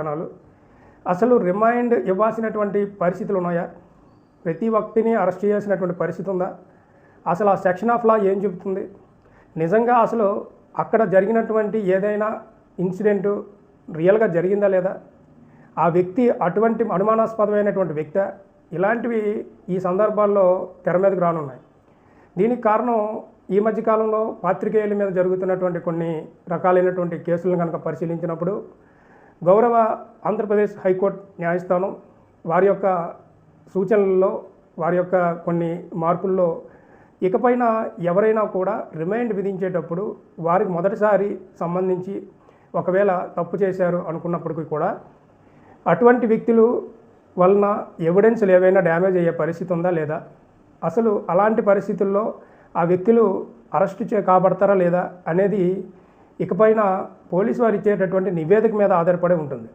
విత్తనాలు అసలు రిమైండ్ ఇవ్వాల్సినటువంటి పరిస్థితులు ఉన్నాయా? ప్రతి వ్యక్తిని అరెస్ట్ చేయాల్సినటువంటి పరిస్థితి ఉందా? అసలు ఆ సెక్షన్ ఆఫ్ లా ఏం చెబుతుంది? నిజంగా అసలు అక్కడ జరిగినటువంటి ఏదైనా ఇన్సిడెంట్ రియల్గా జరిగిందా లేదా? ఆ వ్యక్తి అటువంటి అనుమానాస్పదమైనటువంటి వ్యక్తి? ఇలాంటివి ఈ సందర్భాల్లో తెర మీదకు రానున్నాయి. దీనికి కారణం ఈ మధ్యకాలంలో పాత్రికేయుల మీద జరుగుతున్నటువంటి కొన్ని రకాలైనటువంటి కేసులను కనుక పరిశీలించినప్పుడు గౌరవ ఆంధ్రప్రదేశ్ హైకోర్టు న్యాయస్థానం వారి యొక్క సూచనల్లో వారి యొక్క కొన్ని మార్పుల్లో ఇకపైన ఎవరైనా కూడా రిమైండ్ విధించేటప్పుడు వారికి మొదటిసారి సంబంధించి ఒకవేళ తప్పు చేశారు అనుకున్నప్పటికీ కూడా అటువంటి వ్యక్తులు వలన ఎవిడెన్స్లు ఏవైనా డ్యామేజ్ అయ్యే పరిస్థితి ఉందా లేదా? అసలు అలాంటి పరిస్థితుల్లో ఆ వ్యక్తులు అరెస్టు చే కాబడతారా లేదా అనేది ఇకపైన పోలీసు వారు ఇచ్చేటటువంటి నివేదిక మీద ఆధారపడి ఉంటుంది.